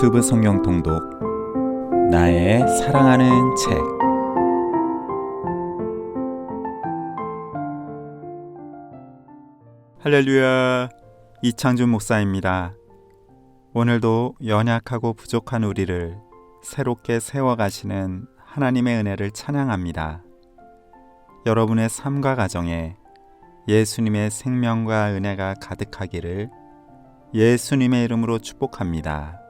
유튜브 성경 통독 나의 사랑하는 책 할렐루야 이창준 목사입니다. 오늘도 연약하고 부족한 우리를 새롭게 세워 가시는 하나님의 은혜를 찬양합니다. 여러분의 삶과 가정에 예수님의 생명과 은혜가 가득하기를 예수님의 이름으로 축복합니다.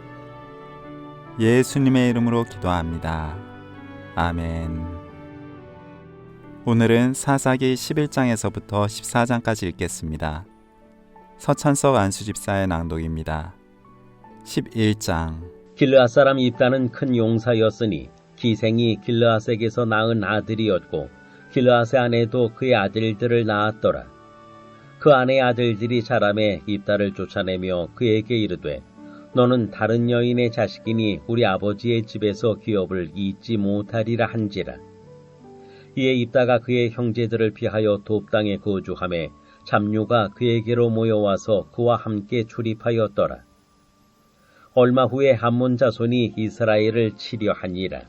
예수님의 이름으로 기도합니다. 아멘. 오늘은 사사기 11장에서부터 14장까지 읽겠습니다. 서찬석 안수집사의 낭독입니다. 11장 길르앗 사람 입다는 큰 용사였으니 기생이 길르앗에게서 낳은 아들이었고 길르앗의 아내도 그의 아들들을 낳았더라. 그 아내의 아들들이 자람에 입다를 쫓아내며 그에게 이르되 너는 다른 여인의 자식이니 우리 아버지의 집에서 기업을 잊지 못하리라 한지라. 이에 입다가 그의 형제들을 피하여 돕당에 거주함에 잡류가 그에게로 모여와서 그와 함께 출입하였더라. 얼마 후에 함몬 자손이 이스라엘을 치려하니라.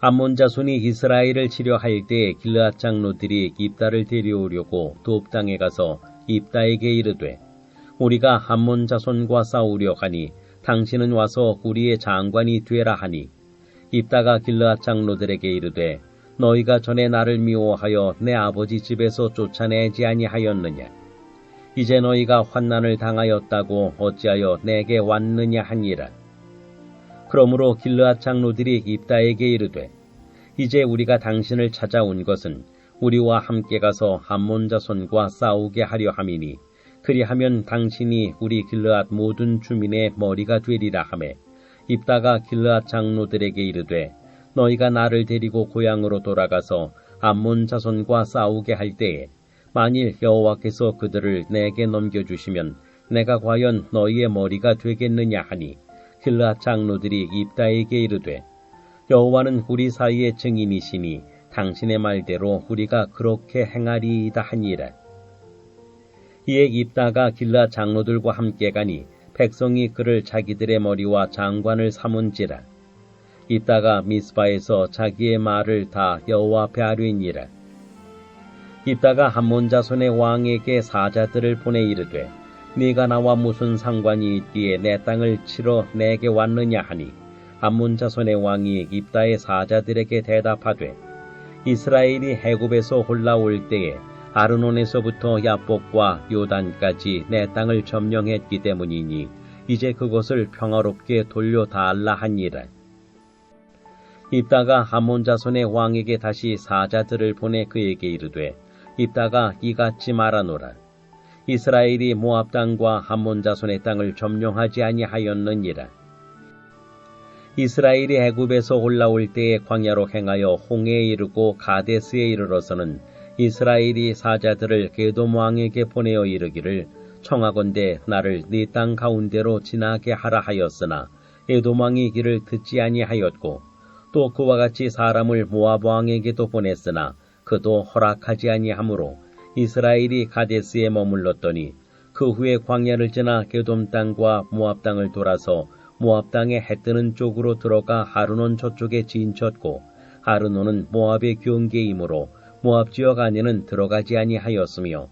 암몬 자손이 이스라엘을 치려할 때 길르앗 장로들이 입다를 데려오려고 돕당에 가서 입다에게 이르되 우리가 암몬 자손과 싸우려 하니 당신은 와서 우리의 장관이 되라 하니 입다가 길르앗 장로들에게 이르되 너희가 전에 나를 미워하여 내 아버지 집에서 쫓아내지 아니하였느냐? 이제 너희가 환난을 당하였다고 어찌하여 내게 왔느냐 하니라? 그러므로 길르앗 장로들이 입다에게 이르되 이제 우리가 당신을 찾아온 것은 우리와 함께 가서 함몬 자손과 싸우게 하려 함이니 그리하면 당신이 우리 길르앗 모든 주민의 머리가 되리라 하매 입다가 길르앗 장로들에게 이르되 너희가 나를 데리고 고향으로 돌아가서 암몬 자손과 싸우게 할 때에 만일 여호와께서 그들을 내게 넘겨주시면 내가 과연 너희의 머리가 되겠느냐 하니 길르앗 장로들이 입다에게 이르되 여호와는 우리 사이의 증인이시니 당신의 말대로 우리가 그렇게 행하리이다 하니라. 이에 입다가 길라 장로들과 함께 가니 백성이 그를 자기들의 머리와 장관을 삼은지라. 입다가 미스바에서 자기의 말을 다 여호와 앞에 아뢰니라. 입다가 한몬 자손의 왕에게 사자들을 보내 이르되 네가 나와 무슨 상관이 있기에 내 땅을 치러 내게 왔느냐 하니 암몬 자손의 왕이 입다의 사자들에게 대답하되 이스라엘이 해굽에서 올라올 때에 아르논에서부터 야복과 요단까지 내 땅을 점령했기 때문이니 이제 그것을 평화롭게 돌려달라 하니라. 입다가 암몬 자손의 왕에게 다시 사자들을 보내 그에게 이르되 입다가 이같이 말하노라. 이스라엘이 모압 땅과 암몬 자손의 땅을 점령하지 아니하였느니라. 이스라엘이 애굽에서 올라올 때에 광야로 행하여 홍해에 이르고 가데스에 이르러서는 이스라엘이 사자들을 게돔 왕에게 보내어 이르기를 청하건대 나를 네 땅 가운데로 지나게 하라 하였으나 에돔 왕이 길을 듣지 아니하였고 또 그와 같이 사람을 모압 왕에게도 보냈으나 그도 허락하지 아니하므로 이스라엘이 가데스에 머물렀더니 그 후에 광야를 지나 게돔 땅과 모압 땅을 돌아서 모압 땅에 해 뜨는 쪽으로 들어가 하르논 저쪽에 진쳤고 하르논은 모압의 경계이므로 모압 지역 안에는 들어가지 아니하였으며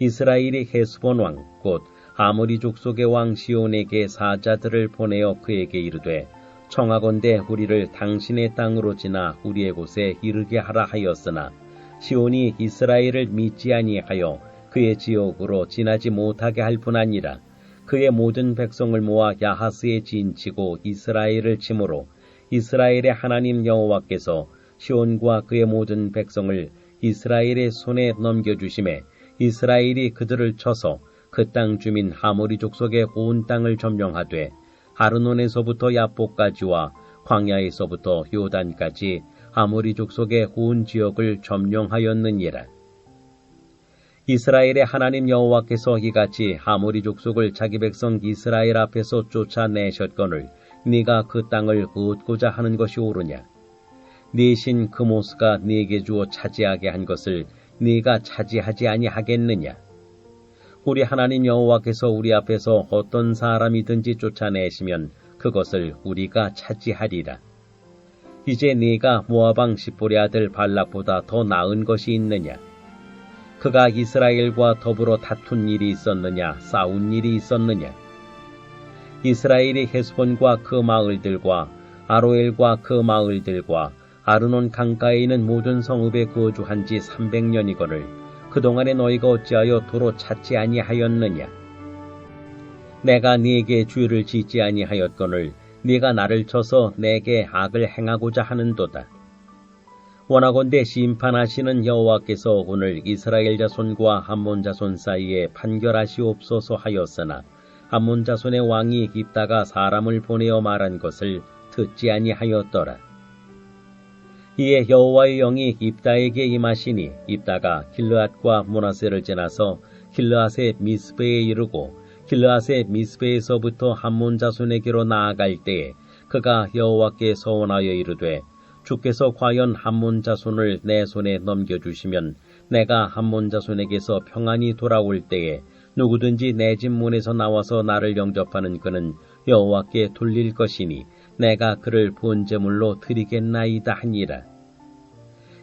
이스라엘이 헤스본 왕 곧 아모리 족속의 왕 시온에게 사자들을 보내어 그에게 이르되 청하건대 우리를 당신의 땅으로 지나 우리의 곳에 이르게 하라 하였으나 시온이 이스라엘을 믿지 아니하여 그의 지역으로 지나지 못하게 할 뿐 아니라 그의 모든 백성을 모아 야하스에 진치고 이스라엘을 치므로 이스라엘의 하나님 여호와께서 시온과 그의 모든 백성을 이스라엘의 손에 넘겨주심에 이스라엘이 그들을 쳐서 그 땅 주민 하모리 족속의 온 땅을 점령하되 하르논에서부터 야복까지와 광야에서부터 요단까지 아모리 족속의 온 지역을 점령하였느니라. 이스라엘의 하나님 여호와께서 이같이 아모리 족속을 자기 백성 이스라엘 앞에서 쫓아내셨거늘 네가 그 땅을 얻고자 하는 것이 옳으냐? 네신 그모스가 네게 주어 차지하게 한 것을 네가 차지하지 아니하겠느냐? 우리 하나님 여호와께서 우리 앞에서 어떤 사람이든지 쫓아내시면 그것을 우리가 차지하리라. 이제 네가 모아방 시보리 아들 발락보다 더 나은 것이 있느냐? 그가 이스라엘과 더불어 다툰 일이 있었느냐? 싸운 일이 있었느냐? 이스라엘이 헤스본과 그 마을들과 아로엘과 그 마을들과 아르논 강가에 있는 모든 성읍에 거주한 지 300년이거늘 그동안에 너희가 어찌하여 도로 찾지 아니하였느냐? 내가 네게 죄를 짓지 아니하였거늘 네가 나를 쳐서 내게 악을 행하고자 하는도다. 원하건대 심판하시는 여호와께서 오늘 이스라엘 자손과 함몬 자손 사이에 판결하시옵소서 하였으나 함몬 자손의 왕이 입다가 사람을 보내어 말한 것을 듣지 아니하였더라. 이에 여호와의 영이 입다에게 임하시니 입다가 길르앗과 모나세를 지나서 길르앗의 미스베에 이르고 길르앗의 미스베에서부터 함몬 자손에게로 나아갈 때에 그가 여호와께 서원하여 이르되 주께서 과연 함몬 자손을 내 손에 넘겨주시면 내가 함몬 자손에게서 평안히 돌아올 때에 누구든지 내 집 문에서 나와서 나를 영접하는 그는 여호와께 돌릴 것이니 내가 그를 본제물로 드리겠나이다 하니라.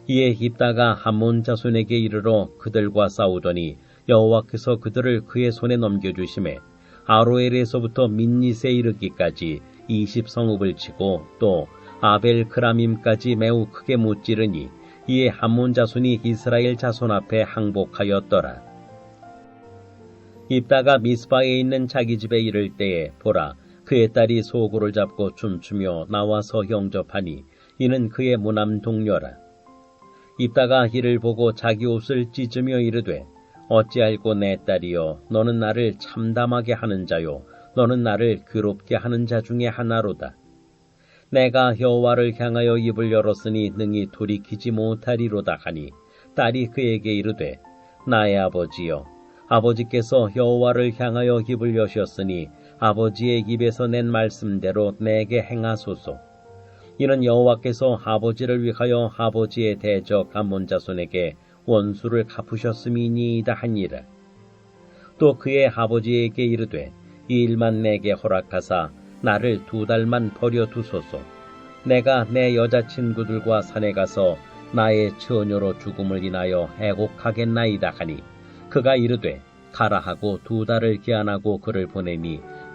이에 입다가 함몬 자손에게 이르러 그들과 싸우더니 여호와께서 그들을 그의 손에 넘겨주심에 아로엘에서부터 민니세 이르기까지 20성읍을 치고 또 아벨 크라밈까지 매우 크게 못지르니 이에 함몬 자손이 이스라엘 자손 앞에 항복하였더라. 입다가 미스바에 있는 자기 집에 이를 때에 보라 그의 딸이 소고를 잡고 춤추며 나와서 영접하니 이는 그의 무남 동료라. 입다가 이를 보고 자기 옷을 찢으며 이르되 어찌알고 내 딸이여 너는 나를 참담하게 하는 자요 너는 나를 괴롭게 하는 자 중에 하나로다. 내가 여호와를 향하여 입을 열었으니 능히 돌이키지 못하리로다 하니 딸이 그에게 이르되 나의 아버지여 아버지께서 여호와를 향하여 입을 여셨으니 아버지의 입에서 낸 말씀대로 내게 행하소서. 이는 여호와께서 아버지를 위하여 아버지의 대적 감몬 자손에게 원수를 갚으셨음이니이다 하니라. 또 그의 아버지에게 이르되 이 일만 내게 허락하사 나를 두 달만 버려 두소서. 내가 내 여자친구들과 산에 가서 나의 처녀로 죽음을 인하여 애곡하겠나이다 하니 그가 이르되 가라 하고 두 달을 기한하고 그를 보내니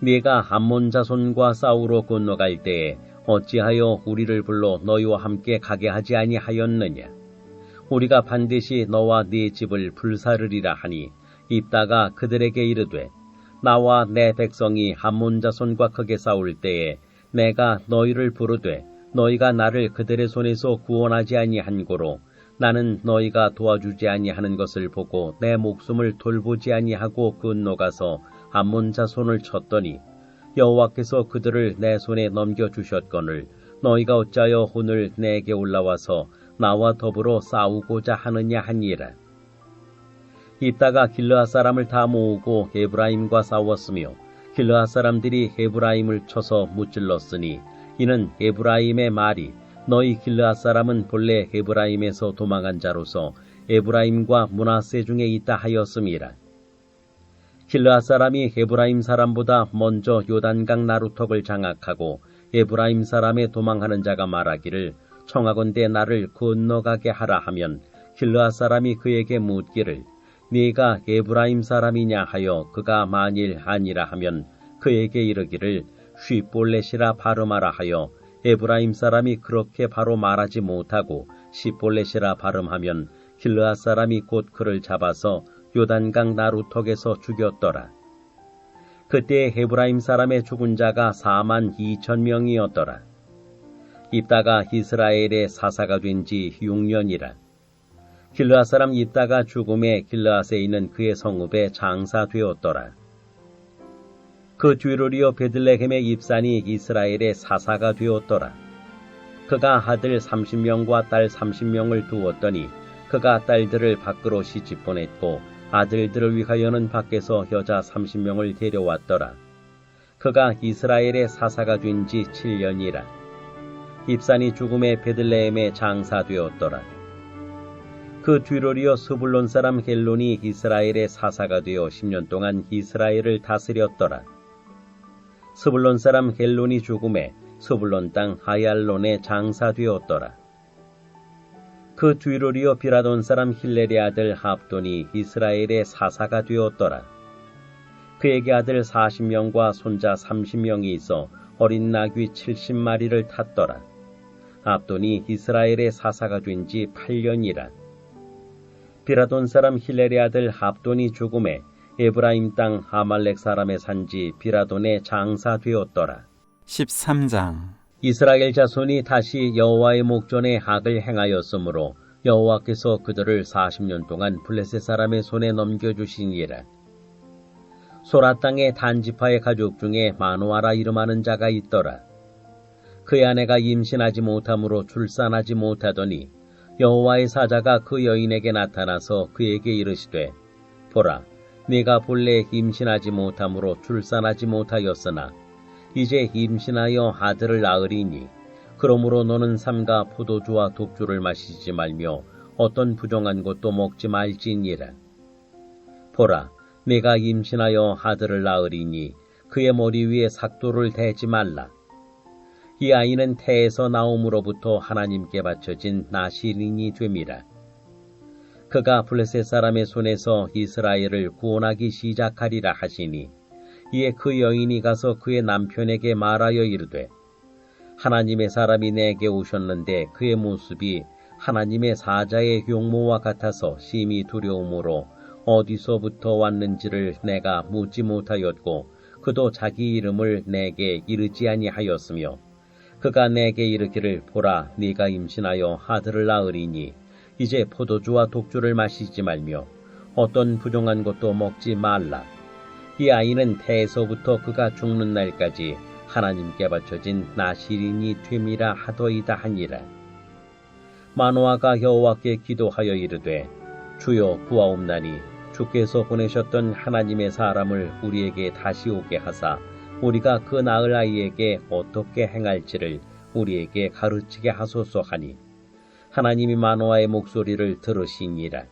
네가 함몬 자손과 싸우러 건너갈 때에 어찌하여 우리를 불러 너희와 함께 가게 하지 아니하였느냐? 우리가 반드시 너와 네 집을 불사르리라 하니 입다가 그들에게 이르되 나와 내 백성이 함몬 자손과 크게 싸울 때에 내가 너희를 부르되 너희가 나를 그들의 손에서 구원하지 아니한 고로 나는 너희가 도와주지 아니하는 것을 보고 내 목숨을 돌보지 아니하고 건너가서 암몬 자손을 쳤더니 여호와께서 그들을 내 손에 넘겨 주셨거늘 너희가 어찌하여 오늘 내게 올라와서 나와 더불어 싸우고자 하느냐 하니라. 이따가 길르앗 사람을 다 모으고 에브라임과 싸웠으며 길르앗 사람들이 에브라임을 쳐서 무찔렀으니 이는 에브라임의 말이 너희 길르앗 사람은 본래 에브라임에서 도망한 자로서 에브라임과 문하세 중에 있다 하였음이라. 길르앗 사람이 에브라임 사람보다 먼저 요단강 나루턱을 장악하고 에브라임 사람의 도망하는 자가 말하기를 청하건대 나를 건너가게 하라 하면 길르앗 사람이 그에게 묻기를 네가 에브라임 사람이냐 하여 그가 만일 아니라 하면 그에게 이르기를 휘볼렛이라 발음하라 하여 에브라임 사람이 그렇게 바로 말하지 못하고 시볼렛이라 발음하면 길르앗 사람이 곧 그를 잡아서 요단강 나루턱에서 죽였더라. 그때 헤브라임 사람의 죽은 자가 4만 2천 명이었더라. 입다가 이스라엘의 사사가 된 지 6년이라. 길르앗 사람 입다가 죽음에 길르앗에 있는 그의 성읍에 장사되었더라. 그 뒤를 이어 베들레헴의 입산이 이스라엘의 사사가 되었더라. 그가 아들 30명과 딸 30명을 두었더니 그가 딸들을 밖으로 시집 보냈고 아들들을 위하여는 밖에서 여자 30명을 데려왔더라. 그가 이스라엘의 사사가 된 지 7년이라. 입산이 죽음에 베들레헴에 장사되었더라. 그 뒤를 이어 스불론 사람 헬론이 이스라엘의 사사가 되어 10년 동안 이스라엘을 다스렸더라. 스불론 사람 헬론이 죽음에 스불론 땅 하얄론에 장사되었더라. 그 뒤를 이어 비라돈 사람 힐레리 아들 합돈이 이스라엘의 사사가 되었더라. 그에게 아들 40명과 손자 30명이 있어 어린 나귀 70마리를 탔더라. 합돈이 이스라엘의 사사가 된 지 8년이라. 비라돈 사람 힐레리 아들 합돈이 죽음에 에브라임 땅 아말렉 사람의 산지 비라돈에 장사되었더라. 13장 이스라엘 자손이 다시 여호와의 목전에 악을 행하였으므로 여호와께서 그들을 40년 동안 블레셋 사람의 손에 넘겨주시니라. 소라 땅의 단지파의 가족 중에 마노아라 이름하는 자가 있더라. 그의 아내가 임신하지 못함으로 출산하지 못하더니 여호와의 사자가 그 여인에게 나타나서 그에게 이르시되 보라 네가 본래 임신하지 못함으로 출산하지 못하였으나 이제 임신하여 아들을 낳으리니 그러므로 너는 삼가 포도주와 독주를 마시지 말며 어떤 부정한 것도 먹지 말지니라. 보라, 내가 임신하여 아들을 낳으리니 그의 머리 위에 삭도를 대지 말라. 이 아이는 태에서 나옴으로부터 하나님께 바쳐진 나시린이 됨이라. 그가 블레셋 사람의 손에서 이스라엘을 구원하기 시작하리라 하시니 이에 그 여인이 가서 그의 남편에게 말하여 이르되 하나님의 사람이 내게 오셨는데 그의 모습이 하나님의 사자의 용모와 같아서 심히 두려움으로 어디서부터 왔는지를 내가 묻지 못하였고 그도 자기 이름을 내게 이르지 아니하였으며 그가 내게 이르기를 보라 네가 임신하여 아들을 낳으리니 이제 포도주와 독주를 마시지 말며 어떤 부정한 것도 먹지 말라 이 아이는 태에서부터 그가 죽는 날까지 하나님께 바쳐진 나시린이 됨이라 하더이다 하니라. 마노아가 여호와께 기도하여 이르되 주여 구하옵나니 주께서 보내셨던 하나님의 사람을 우리에게 다시 오게 하사 우리가 그 낳을 아이에게 어떻게 행할지를 우리에게 가르치게 하소서 하니 하나님이 마노아의 목소리를 들으시니라.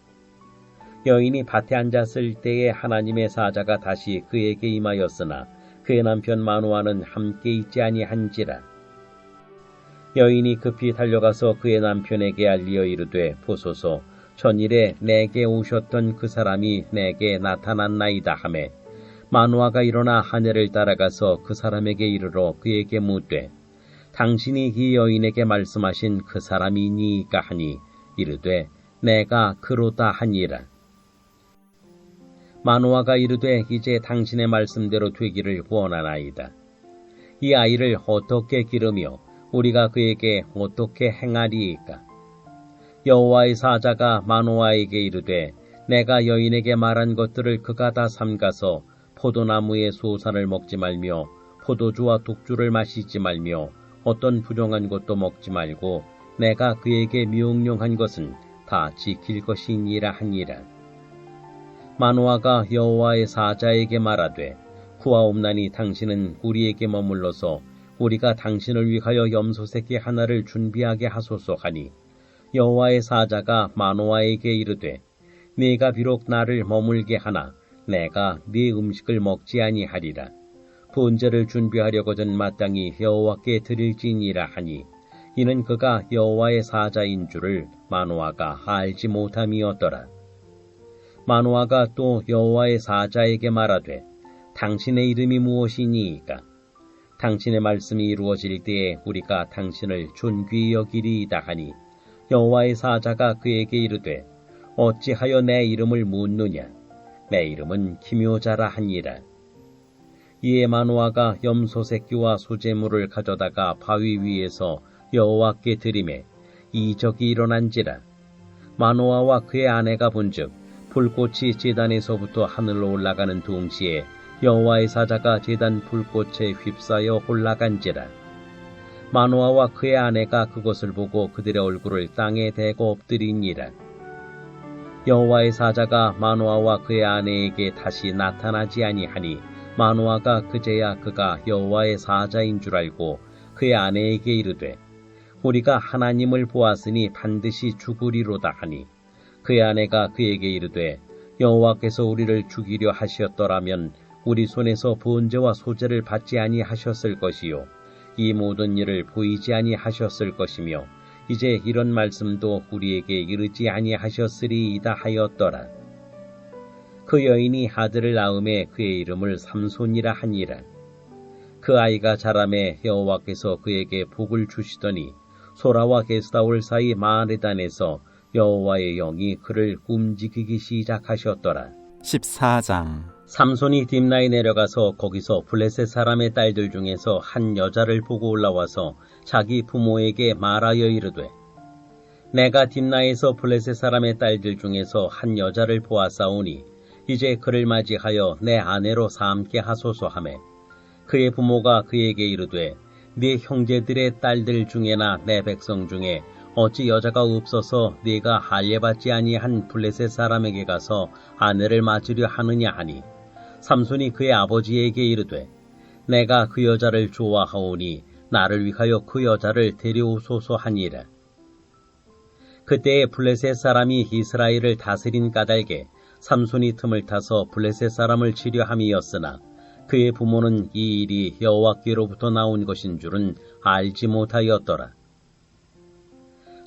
여인이 밭에 앉았을 때에 하나님의 사자가 다시 그에게 임하였으나 그의 남편 마노아는 함께 있지 아니한지라. 여인이 급히 달려가서 그의 남편에게 알리어 이르되 보소서 전일에 내게 오셨던 그 사람이 내게 나타났나이다 하매 마노아가 일어나 하늘을 따라가서 그 사람에게 이르러 그에게 묻되 당신이 이 여인에게 말씀하신 그 사람이니까 하니 이르되 내가 그로다 하니라. 마노아가 이르되 이제 당신의 말씀대로 되기를 원하나이다. 이 아이를 어떻게 기르며 우리가 그에게 어떻게 행하리이까? 여호와의 사자가 마노아에게 이르되 내가 여인에게 말한 것들을 그가 다 삼가서 포도나무의 소산을 먹지 말며 포도주와 독주를 마시지 말며 어떤 부정한 것도 먹지 말고 내가 그에게 명령한 것은 다 지킬 것이니라 하니라. 마노아가 여호와의 사자에게 말하되 구하옵나니 당신은 우리에게 머물러서 우리가 당신을 위하여 염소 새끼 하나를 준비하게 하소서 하니 여호와의 사자가 마노아에게 이르되 네가 비록 나를 머물게 하나 내가 네 음식을 먹지 아니하리라 분제를 준비하려거든 마땅히 여호와께 드릴지니라 하니 이는 그가 여호와의 사자인 줄을 마노아가 알지 못함이었더라. 마노아가 또 여호와의 사자에게 말하되 당신의 이름이 무엇이니이까? 당신의 말씀이 이루어질 때에 우리가 당신을 존귀히 여기리이다 하니 여호와의 사자가 그에게 이르되 어찌하여 내 이름을 묻느냐? 내 이름은 기묘자라 하니라. 이에 마노아가 염소 새끼와 소재물을 가져다가 바위 위에서 여호와께 드림에 이적이 일어난지라. 마노아와 그의 아내가 본즉 불꽃이 제단에서부터 하늘로 올라가는 동시에 여호와의 사자가 제단 불꽃에 휩싸여 올라간지라. 마노아와 그의 아내가 그것을 보고 그들의 얼굴을 땅에 대고 엎드리니라. 여호와의 사자가 마노아와 그의 아내에게 다시 나타나지 아니하니 마노아가 그제야 그가 여호와의 사자인 줄 알고 그의 아내에게 이르되 우리가 하나님을 보았으니 반드시 죽으리로다 하니 그의 아내가 그에게 이르되 여호와께서 우리를 죽이려 하셨더라면 우리 손에서 번제와 소제를 받지 아니하셨을 것이요 이 모든 일을 보이지 아니하셨을 것이며 이제 이런 말씀도 우리에게 이르지 아니하셨으리이다 하였더라. 그 여인이 아들을 낳음에 그의 이름을 삼손이라 하니라. 그 아이가 자라매 여호와께서 그에게 복을 주시더니 소라와 게스다올 사이 마르단에서 여호와의 영이 그를 움직이기 시작하셨더라. 14장 삼손이 딥나에 내려가서 거기서 블레셋 사람의 딸들 중에서 한 여자를 보고 올라와서 자기 부모에게 말하여 이르되 내가 딥나에서 블레셋 사람의 딸들 중에서 한 여자를 보았사오니 이제 그를 맞이하여 내 아내로 삼게 하소서 하매 그의 부모가 그에게 이르되 네 형제들의 딸들 중에나 내 백성 중에 어찌 여자가 없어서 네가 할례받지 아니한 블레셋 사람에게 가서 아내를 맞으려 하느냐 하니 삼손이 그의 아버지에게 이르되 내가 그 여자를 좋아하오니 나를 위하여 그 여자를 데려오소서 하니라. 그때에 블레셋 사람이 이스라엘을 다스린 까닭에 삼손이 틈을 타서 블레셋 사람을 치려함이었으나 그의 부모는 이 일이 여호와께로부터 나온 것인 줄은 알지 못하였더라.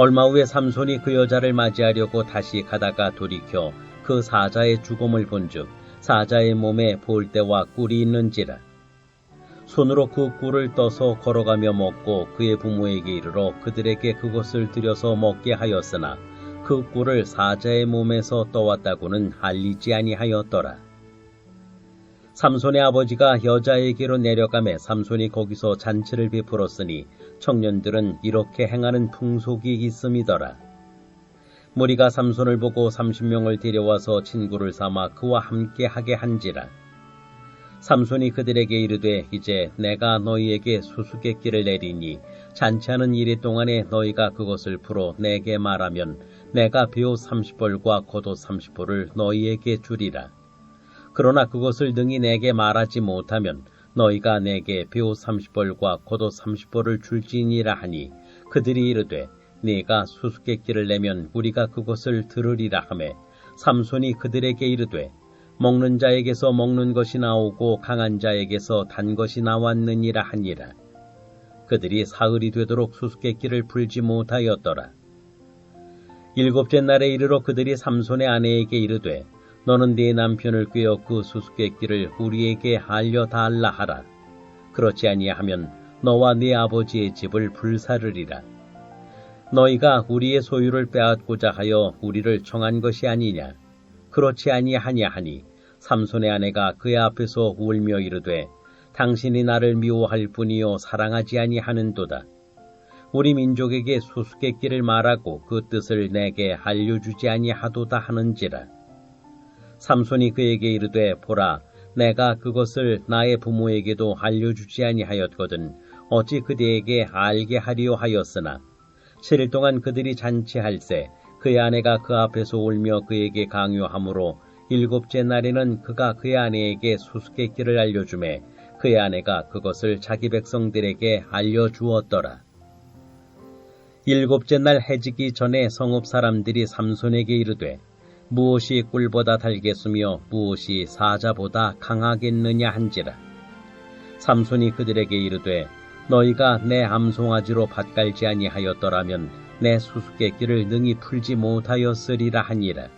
얼마 후에 삼손이 그 여자를 맞이하려고 다시 가다가 돌이켜 그 사자의 죽음을 본즉 사자의 몸에 볼대와 꿀이 있는지라 손으로 그 꿀을 떠서 걸어가며 먹고 그의 부모에게 이르러 그들에게 그것을 들여서 먹게 하였으나 그 꿀을 사자의 몸에서 떠왔다고는 알리지 아니하였더라. 삼손의 아버지가 여자에게로 내려가매 삼손이 거기서 잔치를 베풀었으니 청년들은 이렇게 행하는 풍속이 있음이더라. 무리가 삼손을 보고 삼십 명을 데려와서 친구를 삼아 그와 함께 하게 한지라. 삼손이 그들에게 이르되 이제 내가 너희에게 수수께끼를 내리니 잔치하는 이래 동안에 너희가 그것을 풀어 내게 말하면 내가 배옷 삼십 벌과 겉옷 삼십 벌을 너희에게 주리라. 그러나 그것을 능히 내게 말하지 못하면 너희가 내게 배옷 삼십 벌과 겉옷 삼십 벌을 줄지니라 하니 그들이 이르되 네가 수수께끼를 내면 우리가 그것을 들으리라 하매 삼손이 그들에게 이르되 먹는 자에게서 먹는 것이 나오고 강한 자에게서 단 것이 나왔느니라 하니라. 그들이 사흘이 되도록 수수께끼를 풀지 못하였더라. 일곱째 날에 이르러 그들이 삼손의 아내에게 이르되 너는 네 남편을 꿰어 그 수수께끼를 우리에게 알려달라 하라. 그렇지 아니하면 너와 네 아버지의 집을 불사르리라. 너희가 우리의 소유를 빼앗고자 하여 우리를 청한 것이 아니냐. 그렇지 아니하냐 하니 삼손의 아내가 그의 앞에서 울며 이르되 당신이 나를 미워할 뿐이요 사랑하지 아니하는도다. 우리 민족에게 수수께끼를 말하고 그 뜻을 내게 알려주지 아니하도다 하는지라. 삼손이 그에게 이르되 보라 내가 그것을 나의 부모에게도 알려주지 아니하였거든 어찌 그대에게 알게 하리오 하였으나 7일 동안 그들이 잔치할세 그의 아내가 그 앞에서 울며 그에게 강요하므로 일곱째 날에는 그가 그의 아내에게 수수께끼를 알려주매 그의 아내가 그것을 자기 백성들에게 알려주었더라. 일곱째 날 해지기 전에 성읍 사람들이 삼손에게 이르되 무엇이 꿀보다 달겠으며 무엇이 사자보다 강하겠느냐 한지라. 삼손이 그들에게 이르되 너희가 내 암송아지로 밭갈지 아니하였더라면 내 수수께끼를 능히 풀지 못하였으리라 하니라.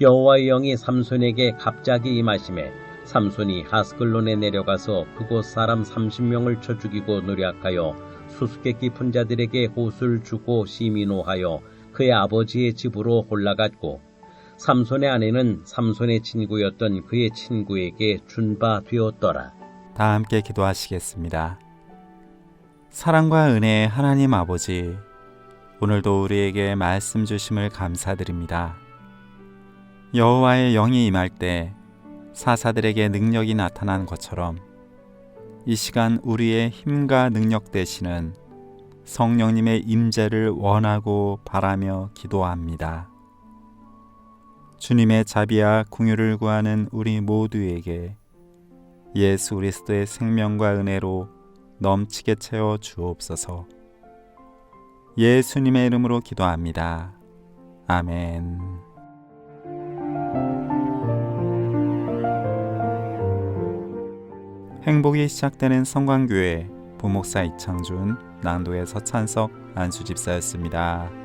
여호와의 영이 삼손에게 갑자기 임하심에 삼손이 하스글론에 내려가서 그곳 사람 30명을 쳐 죽이고 노력하여 수수께끼 푼 자들에게 옷을 주고 시민호하여 그의 아버지의 집으로 올라갔고 삼손의 아내는 삼손의 친구였던 그의 친구에게 준바 되었더라. 다 함께 기도하시겠습니다. 사랑과 은혜의 하나님 아버지, 오늘도 우리에게 말씀 주심을 감사드립니다. 여호와의 영이 임할 때 사사들에게 능력이 나타난 것처럼 이 시간 우리의 힘과 능력 되시는 성령님의 임재를 원하고 바라며 기도합니다. 주님의 자비와 궁유를 구하는 우리 모두에게 예수 그리스도의 생명과 은혜로 넘치게 채워 주옵소서. 예수님의 이름으로 기도합니다. 아멘. 행복이 시작되는 성광교회 부목사 이창준, 낭도의 서찬석 안수집사였습니다.